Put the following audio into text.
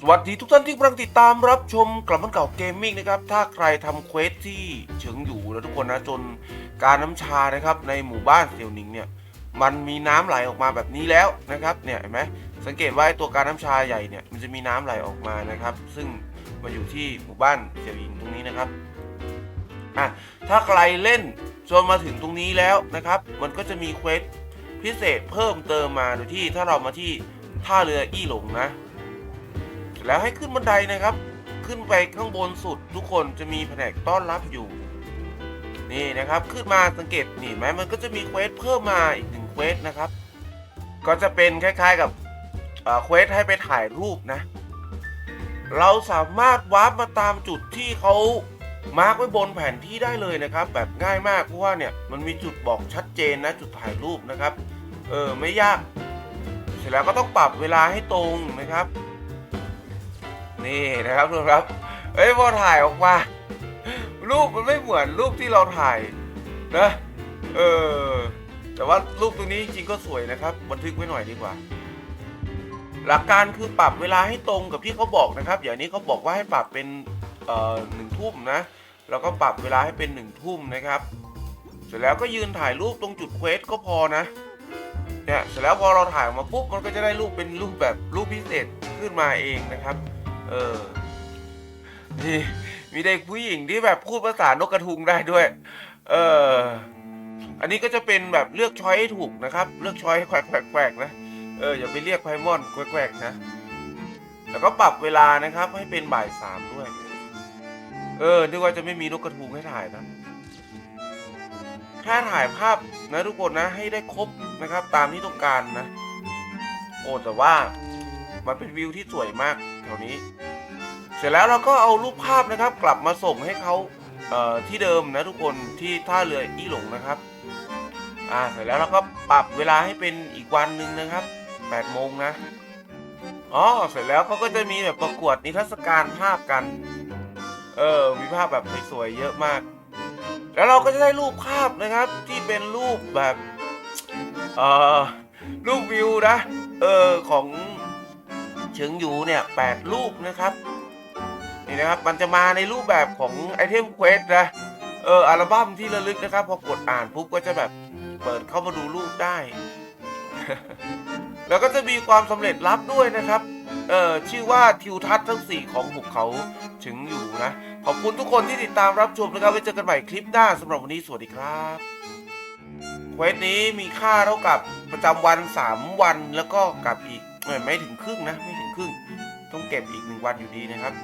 สวัสดีทุกท่านที่กำลังติดตามรับชมกลับมันเก่าเกมมิ่งนะครับ ถ้าใครทำเควสที่เฉิงอยู่แล้วทุกคนนะจนการน้ำชานะครับในหมู่บ้านเซียวหนิงเนี่ยมันมีน้ำไหลออกมาแบบนี้แล้วนะครับเนี่ยเห็นไหมสังเกตว่าตัวการน้ำชาใหญ่เนี่ยมันจะมีน้ำไหลออกมานะครับ ซึ่งมาอยู่ที่หมู่บ้านเซียวหนิงตรงนี้นะครับอะถ้าใครเล่นจนมาถึงตรงนี้แล้วนะครับ มันก็จะมีเควสพิเศษเพิ่มเติมมาโดยที่ถ้าเรามาที่ท่าเรืออี้หลงนะ แล้วให้ขึ้นบันไดนะครับ ขึ้นไปข้างบนสุดทุกคนจะมีแผนกต้อนรับอยู่ นี่นะครับขึ้นมาสังเกตนี่เห็นไหมมันก็จะมีเควสเพิ่มมาอีกหนึ่งเควสนะครับ ก็จะเป็นคล้ายๆกับเอ่อเควสให้ไปถ่ายรูปนะ เราสามารถวาร์ปมาตามจุดที่เขามาร์กไว้บนแผนที่ได้เลยนะครับ แบบง่ายมากเพราะว่าเนี่ยมันมีจุดบอกชัดเจนนะจุดถ่ายรูปนะครับ เออไม่ยาก เสร็จแล้วก็ต้องปรับเวลาให้ตรงนะครับ นี่นะครับทุกครับ เอ้ยพอถ่ายออกมา รูปมันไม่เหมือนรูปที่เราถ่ายนะเออแต่ว่ารูปตรงนี้จริงก็สวยนะครับ บันทึกไว้หน่อยดีกว่า หลักการคือปรับเวลาให้ตรงกับที่เขาบอกนะครับ อย่างนี้เขาบอกว่าให้ปรับเป็นเอ่อหนึ่งทุ่มนะเราก็ปรับเวลาให้เป็นหนึ่งทุ่มนะครับ เสร็จแล้วก็ยืนถ่ายรูปตรงจุดเควสก็พอนะเนี่ยเสร็จแล้วพอเราถ่ายออกมาปุ๊บมันก็จะได้รูปเป็นรูปแบบรูปพิเศษขึ้นมาเองนะครับ เออนี่มีเด็กผู้หญิงที่แบบพูดภาษานกกระทุงได้ด้วย เออ อันนี้ก็จะเป็นแบบเลือกช้อยให้ถูกนะครับ เลือกช้อยให้แขวกๆๆนะ เอออย่าไปเรียกไพมอนแกวกนะ แล้วก็ปรับเวลานะครับ ให้เป็นบ่ายสามด้วย เออนึกว่าจะไม่มีนกกระทุงให้ถ่ายนะ ถ้าถ่ายภาพนะทุกคนนะให้ได้ครบนะครับ ตามที่ต้องการนะ โอ้แต่ว่ามันเป็นวิวที่สวยมาก แถวนี้ เสร็จแล้วเราก็เอารูปภาพนะครับ กลับมาส่งให้เขาเที่เดิมนะทุกคนที่ท่าเรืออี้หลงนะครับอ่าเสร็จแล้วเราก็ปรับเวลาให้เป็นอีกวันหนึ่งนะครับ8โมงนะอ๋อเสร็จแล้วเขาก็จะมีแบบประกวดนิทรรศการภาพกัน เออมีภาพแบบสวยๆเยอะมาก แล้วเราก็จะได้รูปภาพนะครับที่เป็นรูปแบบเอ่อรูปวิวนะเออของ เฉิงหยูเนี่ยแปดรูปนะครับนี่นะครับมันจะมาในรูปแบบของไอเทมเควสนะเอออัลบั้มที่ระลึกนะครับ พอกดอ่านปุ๊บก็จะแบบเปิดเข้ามาดูรูปได้ แล้วก็จะมีความสำเร็จลับด้วยนะครับเอ่อชื่อว่าทิวทัศน์ทั้ง 4 ของหุบเขาถึงอยู่นะ ขอบคุณทุกคนที่ติดตามรับชมนะครับไว้เจอกันใหม่คลิปหน้าสำหรับวันนี้สวัสดีครับเควสนี้มีค่าเท่ากับประจำวัน 3 วันแล้วก็กับอีก ไม่ถึงครึ่งนะ ไม่ถึงครึ่ง ต้องเก็บอีกหนึ่งวันอยู่ดีนะครับ